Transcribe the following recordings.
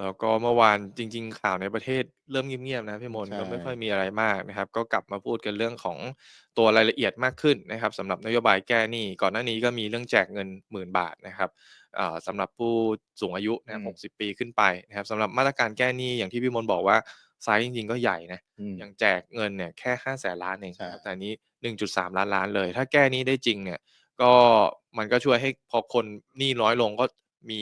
แล้วก็เมื่อวานจริง ๆ ข่าวในประเทศเริ่มเงียบๆนะพี่มนใชก็ไม่ค่อย่มีอะไรมากนะครับ ก็กลับมาพูดกันเรื่องของตัวรายละเอียดมากขึ้นนะครับสำหรับนโยบายแก้หนี้ก่อนหน้านี้ก็มีเรื่องแจกเงิน10,000บาทนะครับอ่าสำหรับผู้สูงอายุอืนะครับหมกสิบปีขึ้นไปนะครับสำหรับมาตรการแก้หนี้อย่างที่พี่มนต์บอกว่าไซซ์จริง ๆ ก็ใหญ่นะอืม อย่างแจกเงินเนี่ยแค่500,000เองใช่ นะครับแต่อันนี้1.3ล้านเลย ถ้าแก้หนี้ได้จริงเนี่ย ก็มันก็ช่วยให้พอคนหนี้น้อยลงก็มี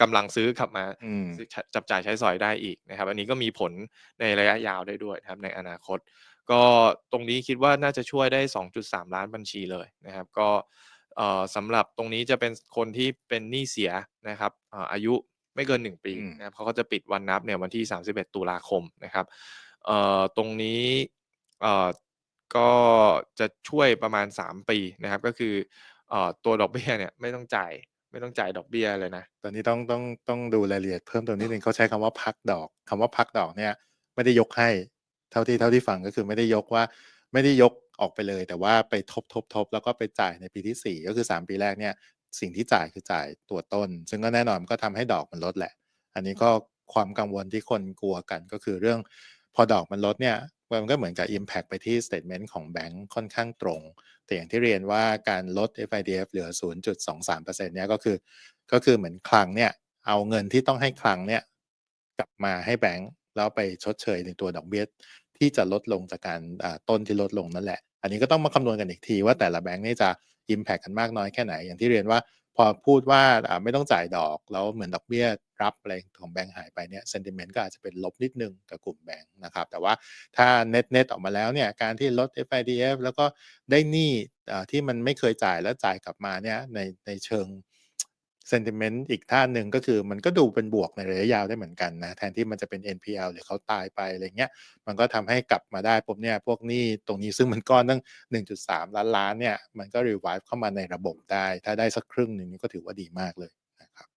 กำลังซื้อกลับมาอืมซื้อชจับจ่ายใช้สอยได้อีกนะครับ อันนี้ก็มีผลในระยะยาวได้ด้วยนะครับในอนาคต ก็ตรงนี้คิดว่าน่าจะช่วยได้ 2.3 ล้านบัญชีเลยนะครับ ก็เอ่อสำหรับตรงนี้จะเป็นสคนที่เป็นหนี้เสียนะครับอ่าอายุไม่เกิน 1 ปีอืมนะครับเขาก็จะปิดวันนับเนี่ยวันที่ 31 ตุลาคมนะครับเอ่อตรงนี้เอ่อก็จะช่วยประมาณ 3 ปีนะครับ ก็คือเอ่อตัวดอกเบี้ยเนี่ยไม่ต้องจ่าย ไม่ต้องจ่ายดอกเบี้ยเลยนะ ตอนนี้ต้องต้องต้องดูรายละเอียดเพิ่มติมนิดหนึ่งเขาใช้คำว่าพักดอกคำว่าพักดอกเนี่ย ไม่ได้ยกให้ เท่าที่เท่าที่ฟังก็คือไม่ได้ยกว่า ไม่ได้ยกออกไปเลย แต่ว่าไปทบๆๆแล้วก็ไปจ่ายในปีที่4ก็คือ3ปีแรกเนี่ย สิ่งที่จ่ายคือจ่ายตัวต้น ซึ่งก็แน่นอนมันก็ทำให้ดอกมันลดแหละ อันนี้ก็ความกังวลที่คนกลัวกันก็คือเรื่อง พอดอกมันลดเนี่ย มันก็เหมือนกับอิมแพกต์ไปที่สเตตเมนต์ของแบงก์ค่อนข้างตรง แต่อย่างที่เรียนว่าการลด FIDF เหลือ 0.23%เนี่ยก็คือก็คือเหมือนคลังเนี่ย เอาเงินที่ต้องให้คลังเนี่ย กลับมาให้แบงก์แล้วไปชดเชยในตัวดอกเบี้ยที่จะลดลงจากการต้นที่ลดลงนั่นแหละ อันนี้ก็ต้องมาคำนวณกันอีกทีว่าแต่ละแบงก์นี่จะอิมแพกต์กันมากน้อยแค่ไหนอย่างที่เรียนว่า พอพูดว่าไม่ต้องจ่ายดอกแล้วเหมือนดอกเบี้ยรับอะไรของแบงก์หายไปเนี่ยเซนติเมนต์ก็อาจจะเป็นลบนิดนึงกับกลุ่มแบงก์นะครับแต่ว่าถ้าเน็ตๆออกมาแล้วเนี่ยการที่ลด FIDF แล้วก็ได้หนี้ที่มันไม่เคยจ่ายแล้วจ่ายกลับมาเนี่ยในในเชิง Sentiment อีกด้านหนึ่งก็คือมันก็ดูเป็นบวกในระยะยาวได้เหมือนกันนะ แทนที่มันจะเป็น NPL หรือเขาตายไปอะไรอย่างเงี้ยมันก็ทำให้กลับมาได้ปุ๊บเนี่ยพวกหนี้ตรงนี้ซึ่งมันก้อนตั้ง 1.3 ล้านๆเนี่ยมันก็ revive เข้ามาในระบบได้ ถ้าได้สักครึ่งหนึ่งนี่ก็ถือว่าดีมากเลยนะครับ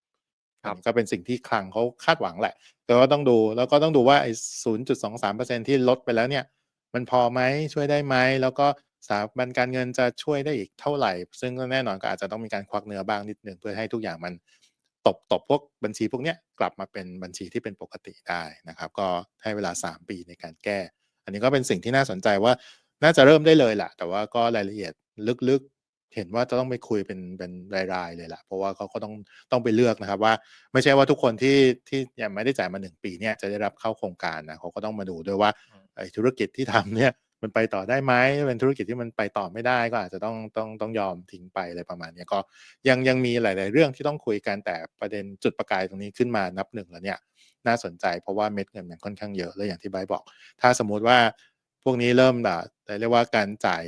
ครอันบนี้ก็เป็นสิ่งที่คลังเขาคาดหวังแหละ แต่ว่าต้องดูแล้วก็ต้องดูว่าไอ้ 0.23%ที่ลดไปแล้วเนี่ยมันพอไหมช่วยได้ไหมแล้วก็ สถาบันการเงินจะช่วยได้อีกเท่าไหร่ ซึ่งก็แน่นอนก็อาจจะต้องมีการควักเนื้อบ้างนิดหนึ่งเพื่อให้ทุกอย่างมันตบตบพวกบัญชีพวกเนี้ยกลับมาเป็นบัญชีที่เป็นปกติได้นะครับ ก็ให้เวลา 3 ปีในการแก้ อันนี้ก็เป็นสิ่งที่น่าสนใจว่าน่าจะเริ่มได้เลยแหละแต่ว่าก็รายละเอียดลึกๆ เห็นว่าจะต้องไปคุยเป็นเป็นรายๆเลยแหละเพราะว่าเขาก็ต้องต้องไปเลือกนะครับว่า ไม่ใช่ว่าทุกคนที่ที่ยังไม่ได้จ่ายมา 1 ปีเนี่ยจะได้รับเข้าโครงการนะเขาก็ต้องมาดูด้วยว่าธุรกิจที่ทำเนี่ย มันไปต่อได้ไหมเป็นธุรกิจที่มันไปต่อไม่ได้ก็อาจจะต้องต้องต้องยอมทิ้งไปอะไรประมาณนี้ก็ยังยังมีหลาย ๆ เรื่องที่ต้องคุยกันแต่ประเด็นจุดประกายตรงนี้ขึ้นมานับ1แล้วเนี่ย น่าสนใจเพราะว่าเม็ดเงินมันค่อนข้างเยอะแล้วอย่างที่ไบบอก ถ้าสมมุติว่าพวกนี้เริ่มอ่าเรียกว่าการจ่าย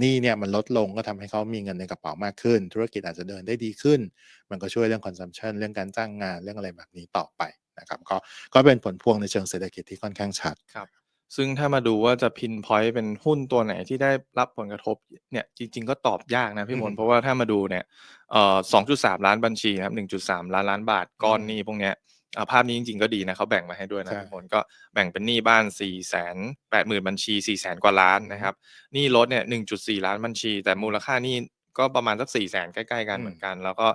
หนี้เนี่ยมันลดลงก็ทำให้เขามีเงินในกระเป๋ามากขึ้น ธุรกิจอาจจะเดินได้ดีขึ้น มันก็ช่วยเรื่อง Consumption เรื่องการจ้างงานเรื่องอะไรแบบนี้ต่อไปนะครับก็ก็เป็นผลพวงในเชิงเศรษฐกิจที่ค่อนข้างชัดครับ ซึ่งถ้ามาดูว่าจะ pinpoint เป็นหุ้นตัวไหนที่ได้รับผลกระทบเนี่ยจริง ๆ ก็ตอบยากนะพี่มนต์อือฮึเพราะว่าถ้ามาดูเนี่ยเอ่อ2.3ล้านบัญชีนะครับ1.3ล้านล้านบาทก้อนหนี้พวกเนี้ยอ่าภาพนี้จริง ๆ ก็ดีนะเขาแบ่งมาให้ด้วยนะใช่พี่มนต์ก็แบ่งเป็นหนี้บ้าน480,000บัญชี400,000กว่าล้านอือฮึนะครับหนี้รถเนี่ย1.4ล้านบัญชี แต่มูลค่าหนี้ก็ประมาณสัก400,000ใกล้ๆกันอืมเหมือนกัน แล้วก็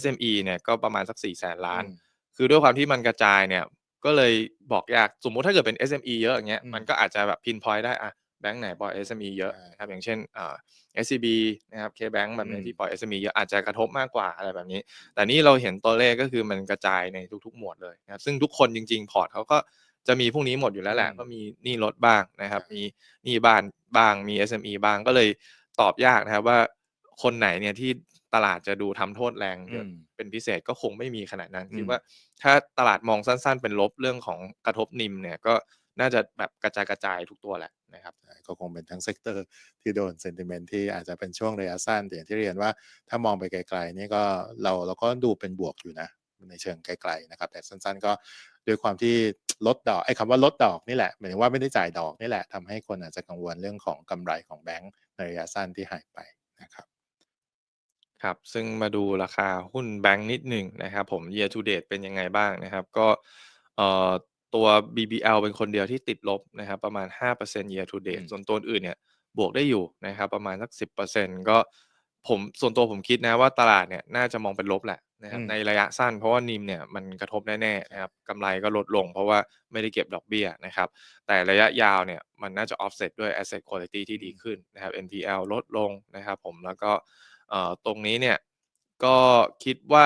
SME เนี่ยก็ประมาณสัก400,000ล้านอืมคือด้วยความที่มันกระจายเนี่ย ก็เลยบอกยากสมมุติถ้าเกิดเป็น SME เยอะอย่างเงี้ยอืมมันก็อาจจะแบบ pinpoint ได้อะแบงก์ไหนปล่อย SME เยอะใช่นะครับอย่างเช่นอ่า SCB นะครับ KBank แบบอเนี้ืยมที่ปล่อย SME เยอะอาจจะกระทบมากกว่าอะไรแบบนี้ แต่นี่เราเห็นตัวเลขก็คือมันกระจายในทุกๆ หมวดเลยนะครับซึ่งทุกคนจริง ๆ พอร์ตเขาก็จะมีพวกนี้หมดอยู่แล้วแหละอืมก็มีหนี้รถบ้างนะครับใช่มีหนี้บ้านบ้างมี SME บ้างก็เลยตอบยากนะครับว่าคนไหนเนี่ยที่ ตลาดจะดูทำโทษแรงอเยือะมเป็นพิเศษก็คงไม่มีขนาดนั้นอืมคิดว่าถ้าตลาดมองสั้น ๆ เป็นลบเรื่องของกระทบ NIM เนี่ยก็น่าจะแบบกระจายๆทุกตัวแหละนะครับใช่ก็คงเป็นทั้งเซกเตอร์ที่โดน Sentiment ที่อาจจะเป็นช่วงระยะสั้นแต่อย่างที่เรียนว่าถ้ามองไปไกลๆนี่ก็เราเราก็ดูเป็นบวกอยู่นะในเชิงไกลๆนะครับ แต่สั้นๆก็ด้วยความที่ลดดอกไอ้คำว่าลดดอกนี่แหละหมายถึงว่าไม่ได้จ่ายดอกนี่แหละทำให้คนอาจจะกังวลเรื่องของกำไรของแบงก์ในระยะสั้นที่หายไปนะครับ ครับ ซึ่งมาดูราคาหุ้นแบงก์นิดหนึ่งนะครับผม year to date เป็นยังไงบ้างนะครับ ก็เอ่อตัว BBL เป็นคนเดียวที่ติดลบนะครับ ประมาณ 5% year to อื date มส่วนตัวอื่นๆเนี่ยบวกได้อยู่นะครับ ประมาณสัก 10%ก็ผมส่วนตัวผมคิดนะว่าตลาดเนี่ยน่าจะมองเป็นลบแหละนะครับ อืมในระยะสั้นเพราะว่า NIM เนี่ยมันกระทบแน่ๆนะครับกำไรก็ลดลงเพราะว่าไม่ได้เก็บดอกเบี้ยนะครับ แต่ระยะยาวเนี่ยมันน่าจะ offset ด้วย asset quality ที่ดีขึ้นนะครับ NPL ลดลงนะครับผมแล้วก็เอ่อ ตรงนี้เนี่ยก็คิดว่า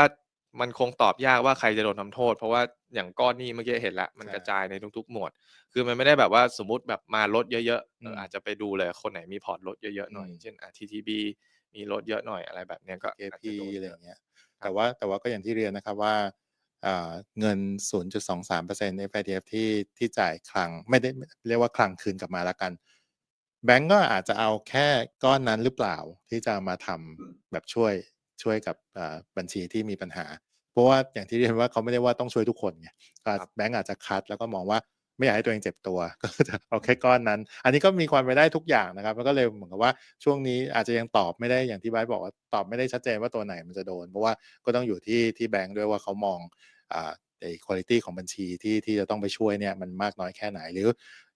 มันคงตอบยากว่าใครจะโดนทำโทษ เพราะว่าอย่างก้อนหนี้เมื่อกี้เห็นแล้วมันใช่กระจายในทุกๆ หมวด คือมันไม่ได้แบบว่าสมมุติแบบมาลดเยอะๆเออือมอาจจะไปดูเลยคนไหนมีพอร์ตลดเยอะๆหน่อยอืมเช่นอ่า TTB มีลดเยอะหน่อยอะไรแบบเนี้ยก็อาจ KP จะโดนอะไรเยออะย่างเงี้ยครับแต่ว่าแต่ว่าก็อย่างที่เรียนนะครับว่าอ่าเงิน 0.23% FIDF ที่ที่จ่ายคลังไม่ได้เรียกว่าคลังคืนกลับมาแล้วกัน แบงก์ก็อาจจะเอาแค่ก้อนนั้นหรือเปล่าที่จะมาทำแบบช่วยช่วยกับอ่าบัญชีที่มีปัญหา เพราะว่าอย่างที่เรียนว่าเขาไม่ได้ว่าต้องช่วยทุกคนไงก็ครับแบงก์อาจจะคัดแล้วก็มองว่าไม่อยากให้ตัวเองเจ็บตัวก็จะเอาแค่ก้อนนั้น อันนี้ก็มีความไปนได้ทุกอย่างนะครับแล้วก็เลยเหมือนกับว่าช่วงนี้อาจจะยังตอบไม่ได้อย่างที่ไบร์ทบอกว่าตอบไม่ได้ชัดเจนว่าตัวไหนมันจะโดน เพราะว่าก็ต้องอยู่ที่ที่แบงก์ด้วยว่าเขามองอ่าไอ้ quality ของบัญชีที่ที่จะต้องไปช่วยเนี่ยมันมากน้อยแค่ไหนหรือ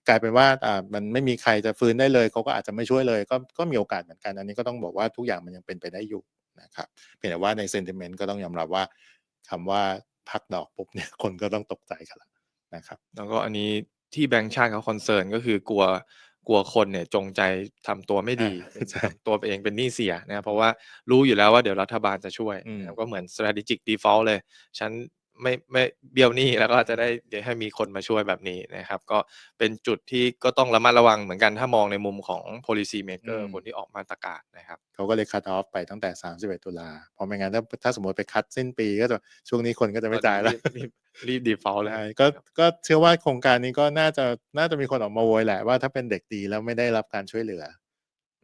กลายเป็นว่าอ่ามันไม่มีใครจะฟื้นได้เลยเขาก็อาจจะไม่ช่วยเลย ก็ก็มีโอกาสเหมือนกันอันนี้ก็ต้องบอกว่าทุกอย่างมันยังเป็นไปได้อยู่นะครับเพียงแต่ว่าใน sentiment ก็ต้องยอมรับว่าคำว่าพักดอกปุ๊บเนี่ยคนก็ต้องตกใจกันแล้วนะครับ แล้วก็อันนี้ที่แบงก์ชาติเขาคอนเซิร์นก็คือกลัวกลัวคนเนี่ยจงใจทำตัวไม่ดีอาเป็นใช่ทำตัวเองเป็นหนี้เสียนะครับเพราะว่ารู้อยู่แล้วว่าเดี๋ยวรัฐบาลจะช่วยอืมนะครับก็เหมือน strategic default เลย ฉัน ไม่ไม่เบี้ยวหนี้แล้วก็จะได้เดี๋ยวให้มีคนมาช่วยแบบนี้นะครับ ก็เป็นจุดที่ก็ต้องระมัดระวังเหมือนกันถ้ามองในมุมของ policy maker อืมคนที่ออกมาตรการนะครับเขาก็เลยคั t ออฟไปตั้งแต่ 31 ตุลาเพราะไม่งั้นถ้าถ้าสมมติไปคัดสิ้นปีก็จะช่วงนี้คนก็จะไม่จ่ายแล้ว รีบรีบ default เลยใช่ก็ก็เชื่อว่าโครงการนี้ก็น่าจะน่าจะมีคนออกมาโวยแหละว่าถ้าเป็นเด็กดีแล้วไม่ได้รับการช่วยเหลือ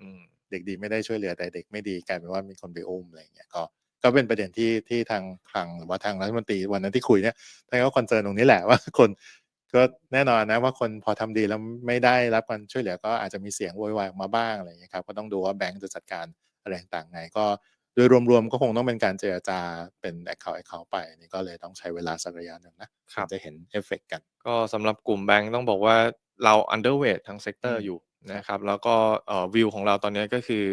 อืมเด็กดีไม่ได้ช่วยเหลือแต่เด็กไม่ดีกลายเป็นว่ามีคนไปอุ้มอะไรอย่างเงี้ยก็ ก็เป็นประเด็นที่ที่ทางคลังหรือว่าทางรัฐมนตรีวันนั้นที่คุยเนี่ยท่านก็คอนเซิร์นตรงนี้แหละว่าคนก็แน่นอนนะว่าคนพอทำดีแล้วไม่ได้รับการช่วยเหลือก็อาจจะมีเสียงโวยวายออกมาบ้างอะไรอย่างเงี้ยครับก็ต้องดูว่าแบงก์จะจัดการอะไรต่างๆไง ก็โดยรวมๆก็คงต้องเป็นการเจรจาเป็น account account ไปอันนี่ก็เลยต้องใช้เวลาสักระยะหนึ่งนะครับถึงจะเห็นเอฟเฟกต์กัน ก็สำหรับกลุ่มแบงก์ต้องบอกว่าเรา underweight ทั้งเซกเตออืร์มอยู่นะครับแล้วก็เอ่อวิวของเราตอนนี้ก็คือ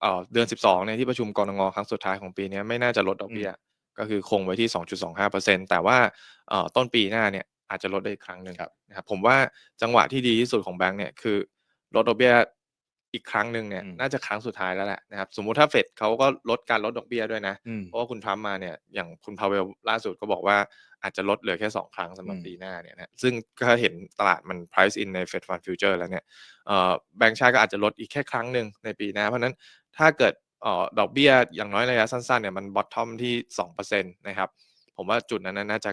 เอ่อเดือน 12เนี่ยที่ประชุมกรงครั้งสุดท้ายของปีนี้ไม่น่าจะลดดอกเบี้ยก็คือคงไว้ที่ 2.25%แต่ว่าเอ่อต้นปีหน้าเนี่ยอาจจะลดได้อีกครั้งหนึ่งครับนะครับผมว่าจังหวะที่ดีที่สุดของแบงก์เนี่ยคือลดดอกเบี้ย อีกครั้งหนึ่งเนี่ยอืมน่าจะครั้งสุดท้ายแล้วแหละนะครับสมมุติถ้าเฟดเขาก็ลดการลดดอกเบี้ยด้วยนะอืมเพราะว่าคุณทรัมป์มาเนี่ยอย่างคุณพาเวลล่าสุดก็บอกว่าอาจจะลดเหลือแค่ 2 ครั้งสำหรับอืมปีหน้าเนี่ยนะซึ่งก็เห็นตลาดมัน price in ใน Fed Fund Future แล้วเนี่ยเอ่อแบงก์ชาติก็อาจจะลดอีกแค่ครั้งหนึ่งในปีหน้า เพราะฉะนั้นถ้าเกิดเอ่อดอกเบี้ยอย่างน้อยระยะสั้นๆเนี่ยมัน bottom ที่2%นะครับผมว่าจุดนั้นน่าจะ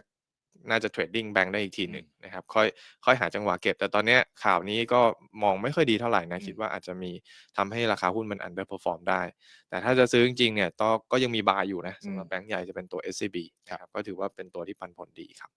น่าจะเทรดดิ้งแบงก์ได้อีกทีหนึ่งนะครับค่อยค่อยหาจังหวะเก็บ แต่ตอนเนี้ยข่าวนี้ก็มองไม่ค่อยดีเท่าไหร่นะอืมคิดว่าอาจจะมีทำให้ราคาหุ้นมัน underperform ได้ แต่ถ้าจะซื้อจริงๆเนี่ยก็ก็ยังมีบายอยู่นะสำหรับแบงก์ใหญ่จะเป็นตัว SCB นะครับก็ถือว่าเป็นตัวที่ปันผลดีครับ